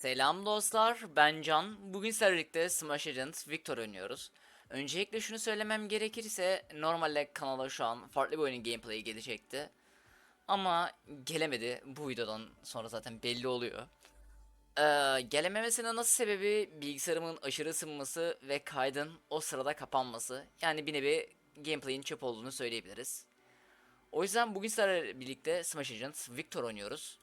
Selam dostlar, ben Can. Bugün sizlerle birlikte Smash Agent Victor oynuyoruz. Öncelikle şunu söylemem gerekirse normalde kanala şu an farklı bir oyunun gameplay'i gelecekti. Ama gelemedi. Bu videodan sonra zaten belli oluyor. Ee, gelememesinin nasıl sebebi bilgisayarımın aşırı ısınması ve kaydın o sırada kapanması. Yani bir nevi gameplay'in çöp olduğunu söyleyebiliriz. O yüzden bugün sizlerle birlikte Smash Agent Victor oynuyoruz.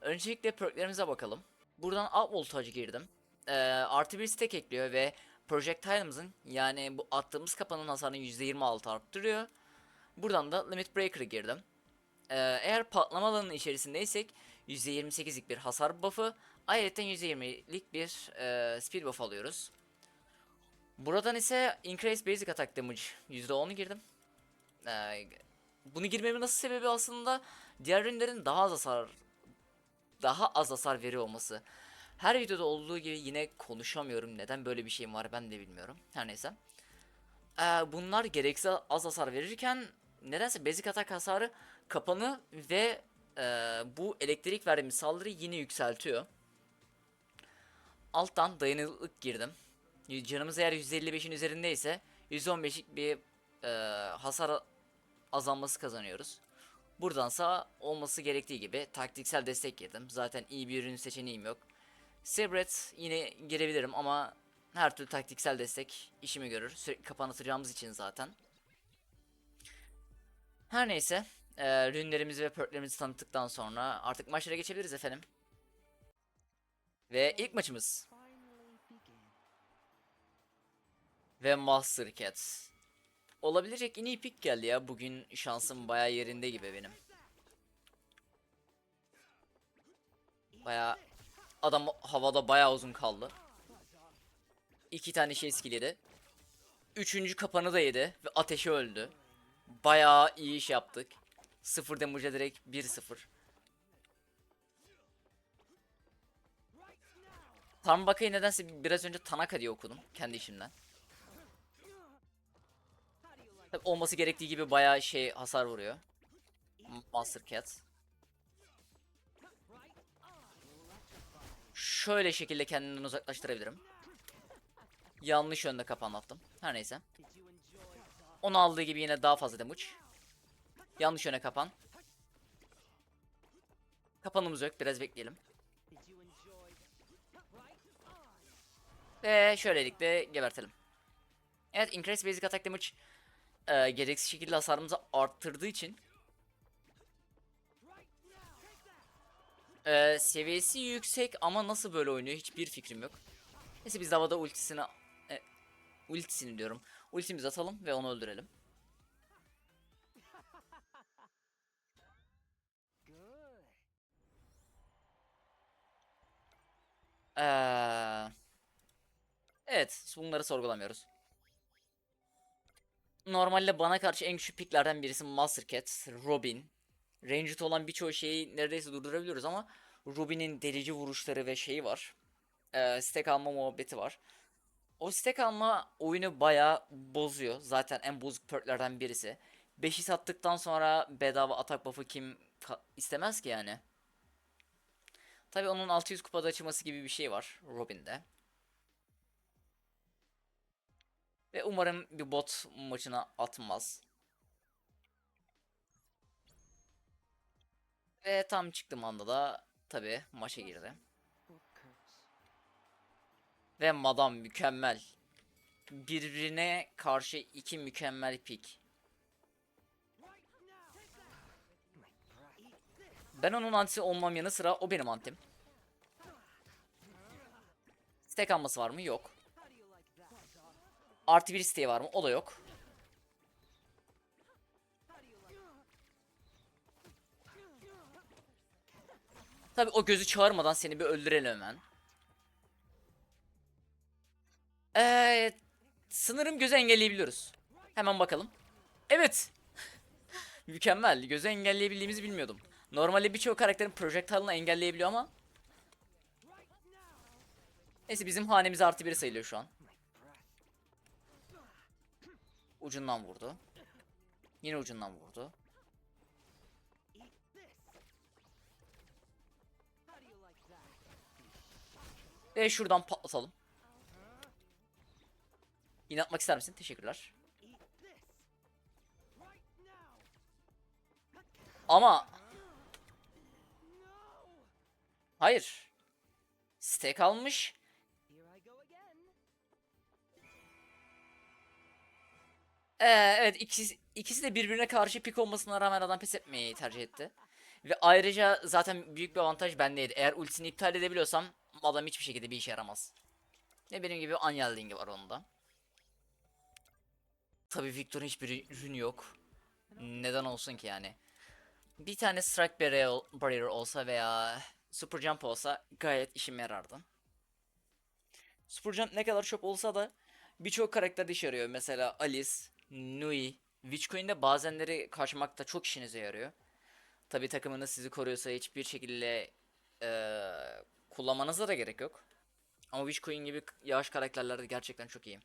Öncelikle perklerimize bakalım. Buradan alt voltage'a girdim. Ee, artı bir stack ekliyor ve projectile'ımızın yani bu attığımız kapanın hasarını %26 arttırıyor. Buradan da limit breaker'a girdim. Ee, eğer patlama alanının içerisindeysek %28'lik bir hasar buff'ı, ayrıca %20'lik bir e, speed buff alıyoruz. Buradan ise increase basic attack damage %10'u girdim. Ee, bunu girmemin nasıl sebebi aslında diğer ürünlerin daha az hasar daha az hasar veriyor olması. Her videoda olduğu gibi yine konuşamıyorum. Neden böyle bir şeyim var ben de bilmiyorum. Her neyse. Ee, bunlar gereksiz az hasar verirken nedense basic atak hasarı kapanı ve e, bu elektrik verdiğimiz saldırıyı yine yükseltiyor. Alttan dayanıklılık girdim. Canımız eğer 155'in üzerindeyse 115'lik bir e, hasar azalması kazanıyoruz. Buradansa olması gerektiği gibi taktiksel destek girdim. Zaten iyi bir ürün seçeneğim yok. Sebret yine girebilirim ama her türlü taktiksel destek işimi görür. Sürekli kapanatacağımız için zaten. Her neyse. E, ürünlerimizi ve perklerimizi tanıttıktan sonra artık maçlara geçebiliriz efendim. Ve ilk maçımız. Ve Master Cat. Olabilecek en iyi pick geldi ya. Bugün şansım baya yerinde gibi benim. Baya adam havada baya uzun kaldı. İki tane şey skilledi. Üçüncü kapanı da yedi ve ateşi öldü. Baya iyi iş yaptık. Sıfır damage'a direkt 1-0. Tanbaka'yı nedense biraz önce Tanaka diye okudum kendi işimden. Tabii olması gerektiği gibi bayağı şey hasar vuruyor. Master Cat. Şöyle şekilde kendimden uzaklaştırabilirim. Yanlış yönde kapan attım. Her neyse. Onu aldığı gibi yine daha fazla damage. Yanlış yöne kapan. Kapanımız yok. Biraz bekleyelim. Ve şöylelikle gebertelim. Evet, increase basic attack damage e, gereksiz şekilde hasarımızı arttırdığı için e, seviyesi yüksek ama nasıl böyle oynuyor hiçbir fikrim yok. Neyse biz havada ultisini e, ultisini diyorum. Ultimizi atalım ve onu öldürelim. Ee, evet, bunları sorgulamıyoruz. Normalde bana karşı en güçlü picklerden birisi Master Cat, Robin. Ranged olan birçoğu şeyi neredeyse durdurabiliyoruz ama Robin'in delici vuruşları ve şeyi var. Ee, stack alma muhabbeti var. O stack alma oyunu bayağı bozuyor. Zaten en bozuk perklerden birisi. 5'i sattıktan sonra bedava atak buff'ı kim istemez ki yani. Tabi onun 600 kupada açılması gibi bir şey var Robin'de. Ve umarım bir bot maçına atmaz. Ve tam çıktığım anda da tabi maça girdi. Ve madam mükemmel. Birbirine karşı iki mükemmel pik. Ben onun antisi olmam yanı sıra o benim antim. Stack alması var mı? Yok. Artı bir isteği var mı? O da yok. Tabi o gözü çağırmadan seni bir öldürelim hemen. Evet. Sınırım gözü engelleyebiliyoruz. Hemen bakalım. Evet. Mükemmel. Gözü engelleyebildiğimizi bilmiyordum. Normalde birçok karakterin projectile'ını engelleyebiliyor ama. Neyse bizim hanemiz artı biri sayılıyor şu an. Ucundan vurdu. Yine ucundan vurdu. Ve şuradan patlatalım. Yine atmak ister misin? Teşekkürler. Ama Hayır. Stack almış. Ee, evet ikisi, ikisi de birbirine karşı pik olmasına rağmen adam pes etmeyi tercih etti. Ve ayrıca zaten büyük bir avantaj bendeydi. Eğer ultisini iptal edebiliyorsam adam hiçbir şekilde bir işe yaramaz. Ne benim gibi Anyalding'i var onda. Tabii Victor'un hiçbir ürünü yok. Neden olsun ki yani? Bir tane Strike Barrier, olsa veya Super Jump olsa gayet işime yarardı. Super Jump ne kadar çok olsa da birçok karakterde işe yarıyor. Mesela Alice, Nui, Witch Queen'de bazenleri kaçmakta çok işinize yarıyor. Tabi takımınız sizi koruyorsa hiçbir şekilde eee kullanmanıza da gerek yok. Ama Witch Queen gibi yavaş karakterlerde gerçekten çok iyi.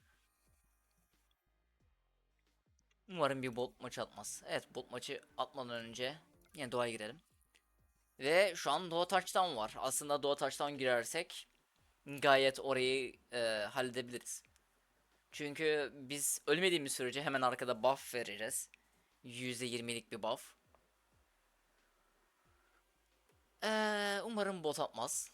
Umarım bir bot maçı atmaz. Evet bot maçı atmadan önce yine doğaya girelim. Ve şu an Doğa Touchdown var. Aslında Doğa Touchdown girersek gayet orayı e, halledebiliriz. Çünkü biz ölmediğimiz sürece hemen arkada buff vereceğiz. %20'lik bir buff. Ee, umarım bot atmaz.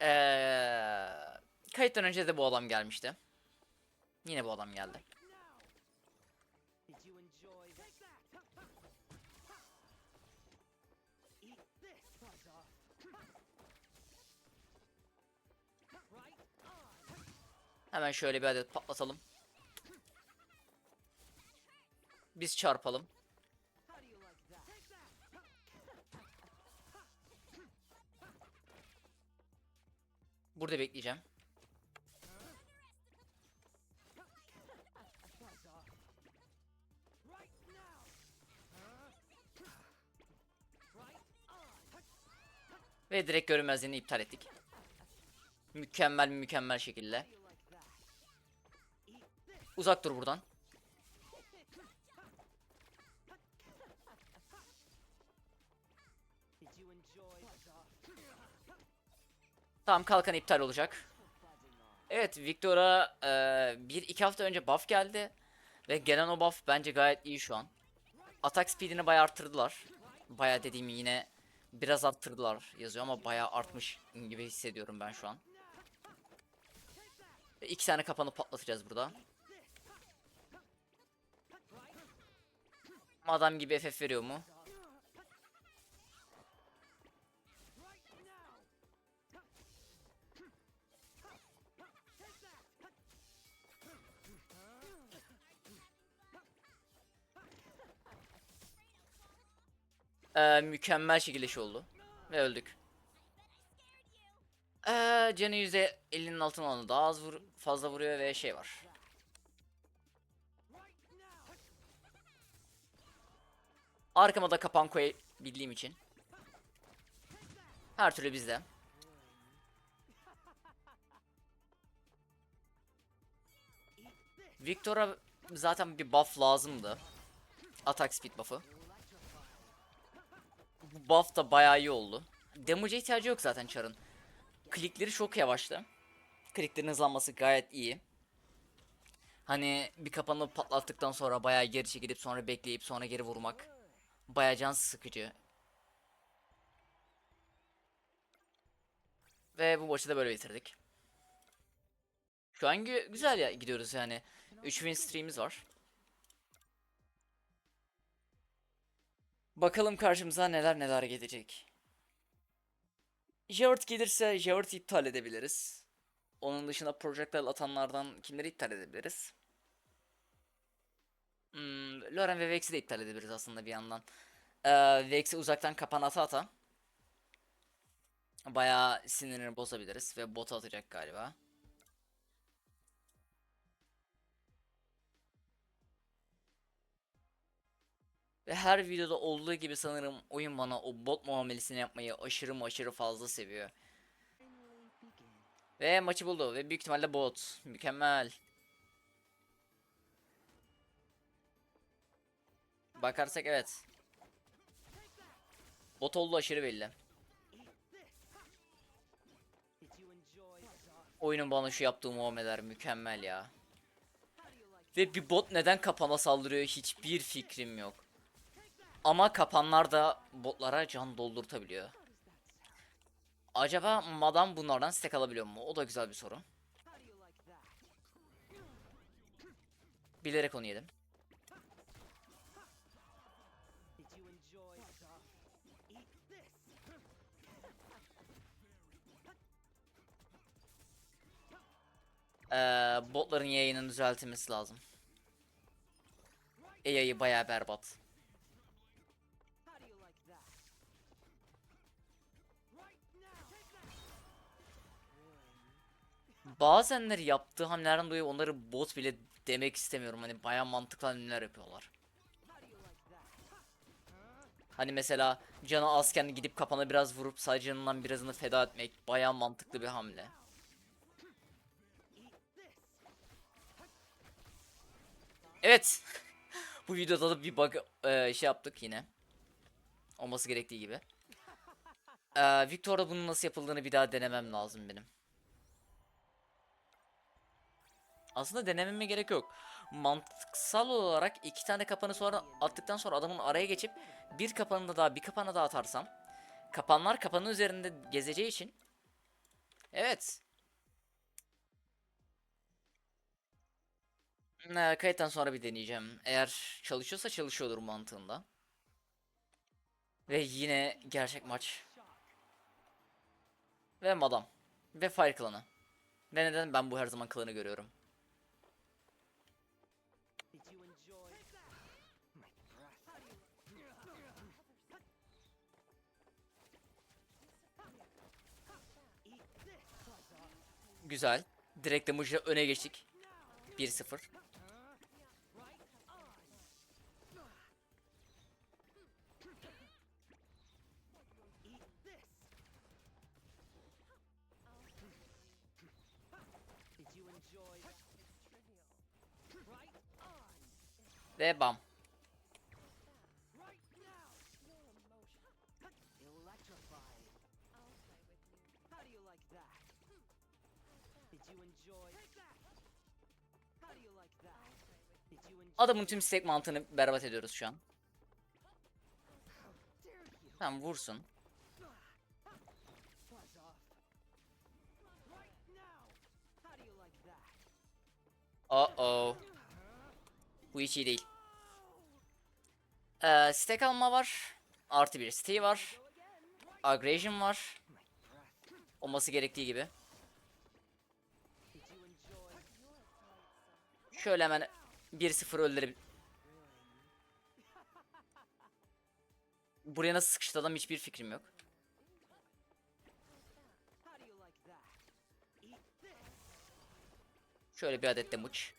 Ee, kayıttan önce de bu adam gelmişti. Yine bu adam geldi. Hemen şöyle bir adet patlatalım. Biz çarpalım. Burada bekleyeceğim. Ve direkt görünmezliğini iptal ettik. Mükemmel mükemmel şekilde. Uzak dur buradan. Tamam kalkan iptal olacak. Evet Victor'a eee, bir iki hafta önce buff geldi. Ve gelen o buff bence gayet iyi şu an. Atak speedini bayağı arttırdılar. Bayağı dediğim yine biraz arttırdılar yazıyor ama bayağı artmış gibi hissediyorum ben şu an. Ve tane kapanı patlatacağız burada. Adam gibi FF veriyor mu? Ee, mükemmel şekilde şey oldu. Ve öldük. Ee, canı %50'nin altına oldu. Daha az vur fazla vuruyor ve şey var. Arkama da kapan koyabildiğim için. Her türlü bizde. Victor'a zaten bir buff lazımdı. Attack speed buff'ı. Bu buff da bayağı iyi oldu. Damage'e ihtiyacı yok zaten Char'ın. Klikleri çok yavaştı. Kliklerin hızlanması gayet iyi. Hani bir kapanı patlattıktan sonra bayağı geri çekilip sonra bekleyip sonra geri vurmak. Bayağı can sıkıcı. Ve bu maçı da böyle bitirdik. Şu an gü- güzel ya gidiyoruz yani. 3 win stream'imiz var. Bakalım karşımıza neler neler gelecek. Javert gelirse Javert iptal edebiliriz. Onun dışında projectile atanlardan kimleri iptal edebiliriz? Hmm, Loren ve Vex'i de iptal edebiliriz aslında bir yandan. Ee, Vex'i uzaktan kapan ata ata. Bayağı sinirini bozabiliriz ve bot atacak galiba. Ve her videoda olduğu gibi sanırım oyun bana o bot muamelesini yapmayı aşırı aşırı fazla seviyor. Ve maçı buldu ve büyük ihtimalle bot. Mükemmel. Bakarsak evet. Bot olduğu aşırı belli. Oyunun bana şu yaptığı muameleler mükemmel ya. Ve bir bot neden kapana saldırıyor hiçbir fikrim yok. Ama kapanlar da botlara can doldurtabiliyor. Acaba madam bunlardan stack alabiliyor mu? O da güzel bir soru. Bilerek onu yedim. Botların yayının düzeltilmesi lazım. AI'yı bayağı berbat. Bazenleri yaptığı hamlelerden dolayı onları bot bile demek istemiyorum. Hani bayağı mantıklı hamleler yapıyorlar. Hani mesela canı azken gidip kapana biraz vurup sadece canından birazını feda etmek bayağı mantıklı bir hamle. Evet. Bu videoda da bir bug e, şey yaptık yine. Olması gerektiği gibi. Ee, Victor'da bunun nasıl yapıldığını bir daha denemem lazım benim. Aslında denememe gerek yok. Mantıksal olarak iki tane kapanı sonra attıktan sonra adamın araya geçip bir kapanı da daha bir kapanı daha atarsam kapanlar kapanın üzerinde gezeceği için evet Ee, kayıttan sonra bir deneyeceğim. Eğer çalışıyorsa çalışıyordur mantığında. Ve yine gerçek maç. Ve Madam. Ve Fire klanı. Ve neden ben bu her zaman klanı görüyorum. Güzel. Direkt de Mujra öne geçtik. 1-0. You enjoy? Adamın tüm stack mantığını berbat ediyoruz şu an. Tamam vursun. Uh oh. Bu hiç iyi değil. Ee, stack alma var. Artı bir stay var. Aggression var. Olması gerektiği gibi. Şöyle hemen 1-0 öldürebil... Buraya nasıl sıkıştı adam hiçbir fikrim yok. Şöyle bir adet de muç.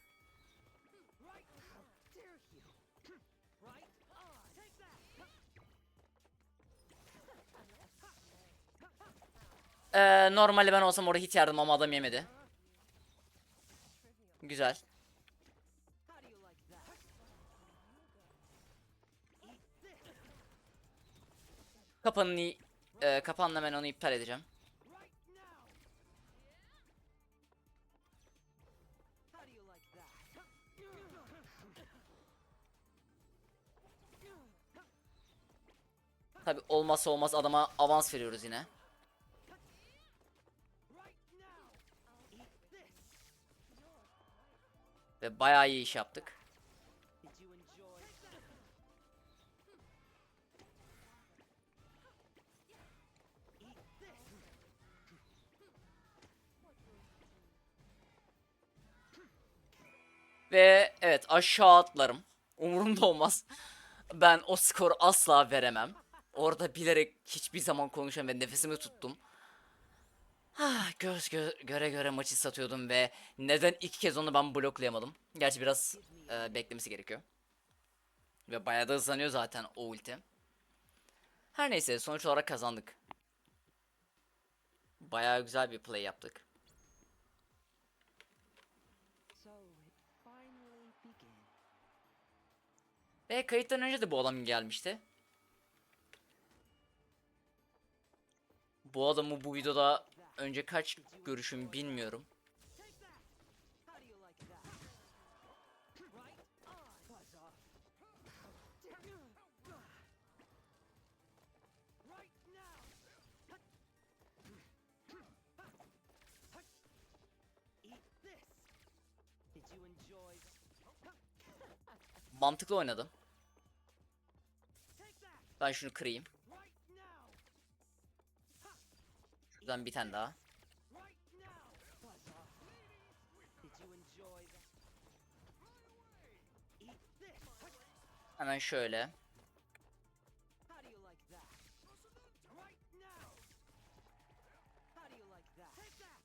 Ee, normalde ben olsam orada hit yardım ama adam yemedi. Güzel. Kapanın. E, kapanla hemen onu iptal edeceğim. Tabi olmazsa olmaz adama avans veriyoruz yine. Ve bayağı iyi iş yaptık. Ve evet aşağı atlarım. Umurumda olmaz. Ben o skoru asla veremem. Orada bilerek hiçbir zaman konuşamam ve nefesimi tuttum. Ah, göz gö- göre göre maçı satıyordum ve neden iki kez onu ben bloklayamadım? Gerçi biraz e, beklemesi gerekiyor. Ve bayağı da hızlanıyor zaten o ulti. Her neyse sonuç olarak kazandık. Bayağı güzel bir play yaptık. Ve kayıttan önce de bu adam gelmişti. Bu adamı bu videoda önce kaç görüşüm bilmiyorum. Take that. How do you do you like that? Take that.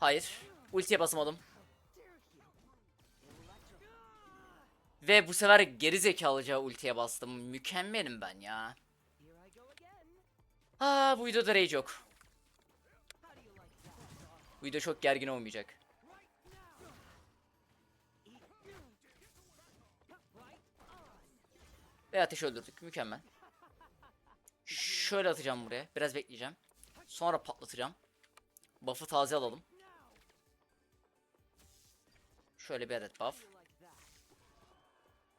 Hayır. Ultiye basamadım. Ve bu sefer geri zekalıca ultiye bastım. Mükemmelim ben ya. Aa bu videoda rage yok. Bu video çok gergin olmayacak. Ve ateş öldürdük. Mükemmel. Şöyle atacağım buraya. Biraz bekleyeceğim. Sonra patlatacağım. Buff'ı taze alalım. Şöyle bir adet buff.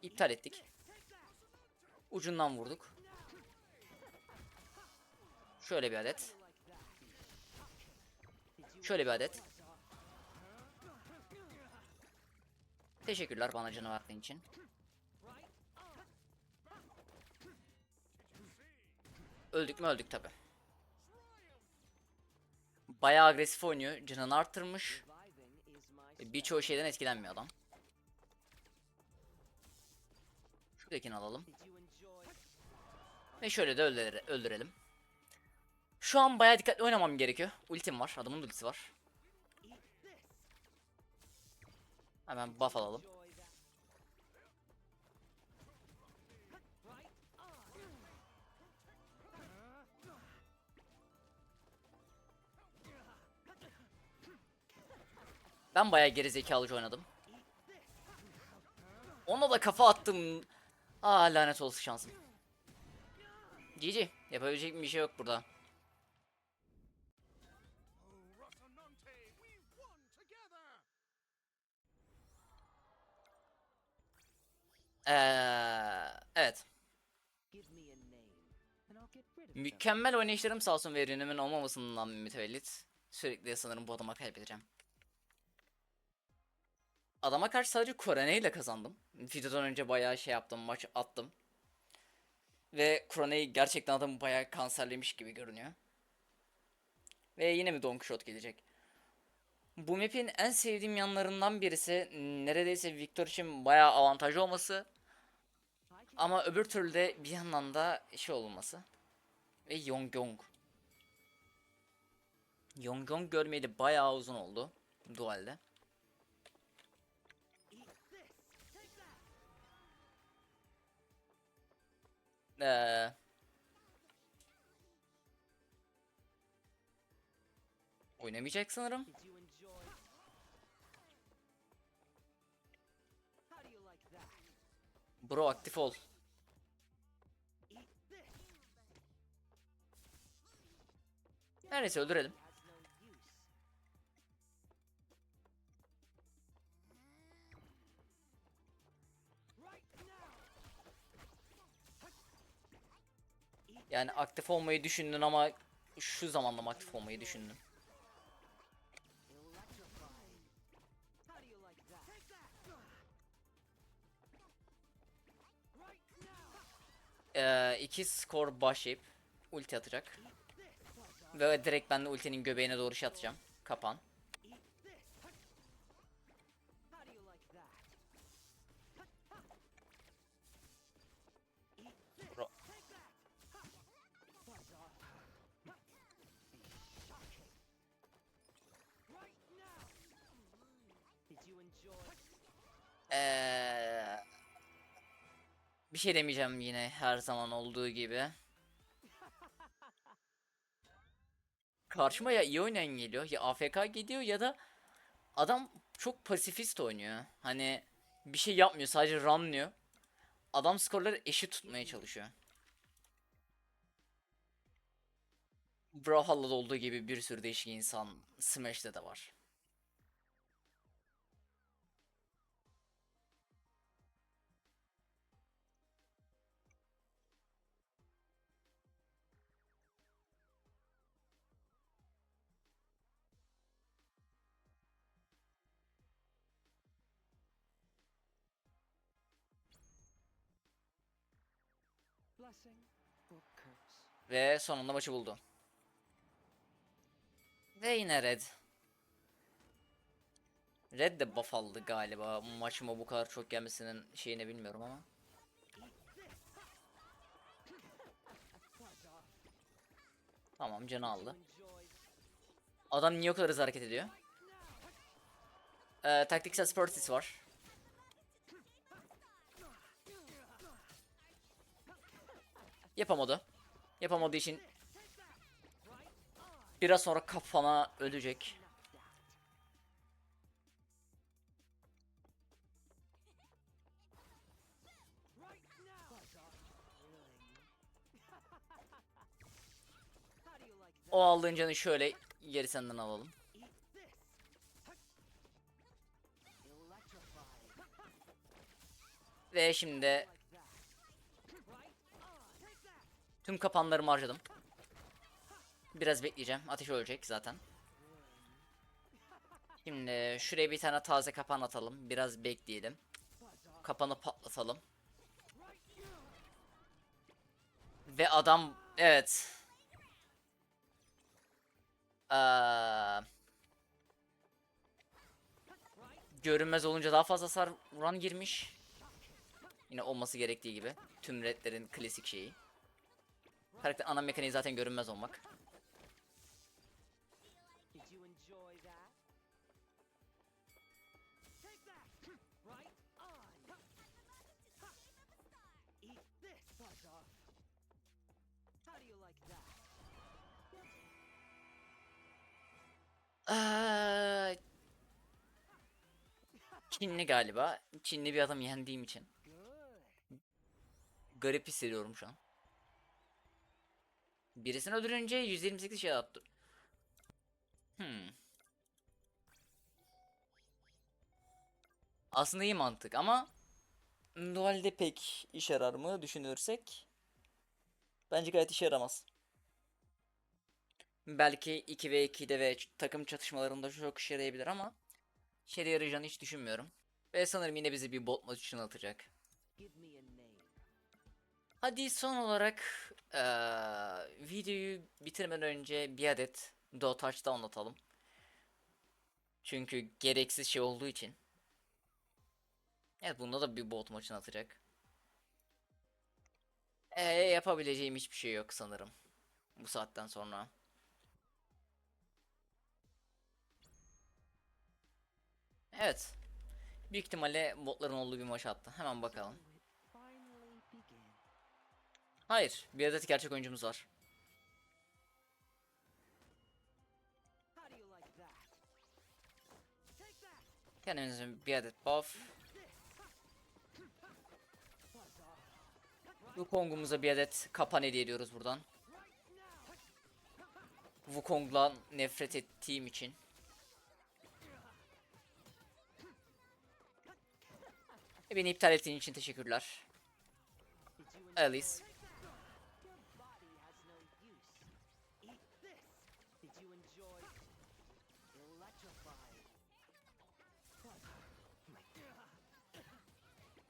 İptal ettik. Ucundan vurduk. Şöyle bir adet. Şöyle bir adet. Teşekkürler bana canı verdiğin için. Öldük mü öldük tabi. Bayağı agresif oynuyor. Canını arttırmış. Ve Birçoğu şeyden etkilenmiyor adam. Şuradakini alalım. Ve şöyle de öldüre- öldürelim. Şu an bayağı dikkatli oynamam gerekiyor. Ultim var. Adamın da ultisi var. Hemen buff alalım. Ben bayağı geri zekalıca oynadım. Ona da kafa attım. Aa lanet olsun şansım. GG. Yapabilecek bir şey yok burada. Of them. Mükemmel oynayışlarım sağ olsun ve ürünümün olmamasından mütevellit. Sürekli sanırım bu adama kaybedeceğim. Adama karşı sadece Korene ile kazandım. Videodan önce bayağı şey yaptım, maç attım. Ve Korene'yi gerçekten adam bayağı kanserlemiş gibi görünüyor. Ve yine mi Don Quixote gelecek? Bu map'in en sevdiğim yanlarından birisi neredeyse Victor için bayağı avantajlı olması. Ama öbür türlü de bir yandan da şey olması. Ve Yong Yong. Yong Yong görmeyeli bayağı uzun oldu. Dual'de. Ee, oynamayacak sanırım. Bro aktif ol. This. Neredeyse öldürelim. Yani aktif olmayı düşündün ama şu zamanda mı aktif olmayı düşündün? Ee, iki skor başlayıp ulti atacak. Ve direkt ben de ultinin göbeğine doğru şey atacağım. Kapan. Eat bir şey demeyeceğim yine her zaman olduğu gibi. Karşıma ya iyi oynayan geliyor ya AFK gidiyor ya da adam çok pasifist oynuyor. Hani bir şey yapmıyor sadece runlıyor. Adam skorları eşit tutmaya çalışıyor. Brawlhalla'da olduğu gibi bir sürü değişik insan Smash'te de var. Ve sonunda maçı buldu. Ve yine Red. Red de buff aldı galiba. Maçıma bu kadar çok gelmesinin şeyini bilmiyorum ama. Tamam canı aldı. Adam niye o kadar hızlı hareket ediyor? Ee, taktiksel sportis var. Yapamadı. Yapamadığı için biraz sonra kafana ölecek. O aldığın canı şöyle geri senden alalım. Ve şimdi tüm kapanlarımı harcadım. Biraz bekleyeceğim. Ateş ölecek zaten. Şimdi şuraya bir tane taze kapan atalım. Biraz bekleyelim. Kapanı patlatalım. Ve adam evet. Eee görünmez olunca daha fazla hasar vuran girmiş. Yine olması gerektiği gibi. Tüm redlerin klasik şeyi. Karakter ana mekaniği zaten görünmez olmak. Çinli galiba. Çinli bir adam yendiğim için. Garip hissediyorum şu an. Birisini öldürünce 128 şey attı. Hmm. Aslında iyi mantık ama dualde pek işe yarar mı düşünürsek bence gayet işe yaramaz. Belki 2 ve 2'de ve ç- takım çatışmalarında çok işe yarayabilir ama işe yarayacağını hiç düşünmüyorum. Ve sanırım yine bizi bir bot maç için atacak. Hadi son olarak eee, videoyu bitirmeden önce bir adet Do Touchdown atalım. Çünkü gereksiz şey olduğu için. Evet bunda da bir bot maçını atacak. Ee, yapabileceğim hiçbir şey yok sanırım. Bu saatten sonra. Evet. Büyük ihtimalle botların olduğu bir maç attı. Hemen bakalım. Hayır, bir adet gerçek oyuncumuz var. Kendimizin bir adet buff. Wukong'umuza bir adet kapan hediye ediyoruz buradan. Wukong'la nefret ettiğim için. Beni iptal ettiğin için teşekkürler. Alice.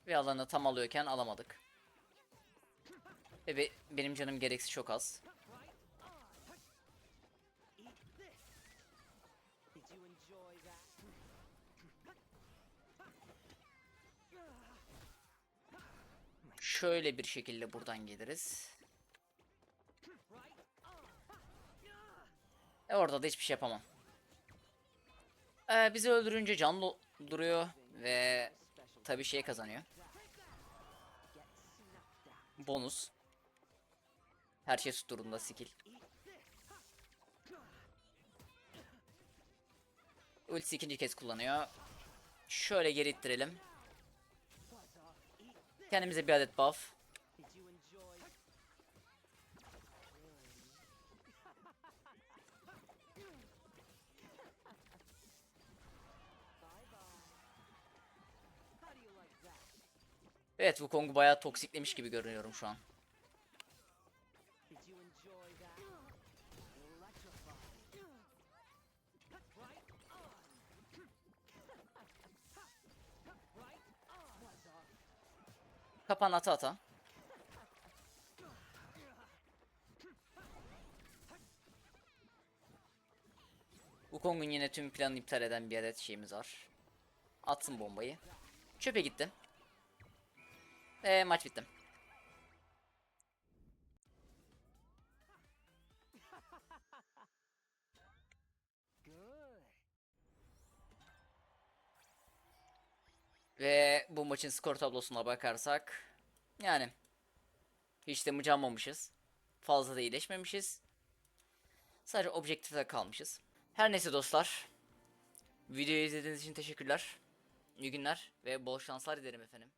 Ve alanı tam alıyorken alamadık. Ve be- benim canım gereksiz çok az. Şöyle bir şekilde buradan geliriz. E orada da hiçbir şey yapamam. Ee, bizi öldürünce can do- duruyor ve tabii şey kazanıyor. Bonus. Her şey su turunda skill. Ultisi ikinci kez kullanıyor. Şöyle geri ittirelim. Kendimize bir adet buff. Evet Wukong'u bayağı toksiklemiş gibi görünüyorum şu an. Kapan ata ata. Wukong'un yine tüm planını iptal eden bir adet şeyimiz var. Atsın bombayı. Çöpe gitti. Ve maç bitti. Ve bu maçın skor tablosuna bakarsak yani hiç de mıcanmamışız. Fazla da iyileşmemişiz. Sadece objektifte kalmışız. Her neyse dostlar. Videoyu izlediğiniz için teşekkürler. İyi günler ve bol şanslar dilerim efendim.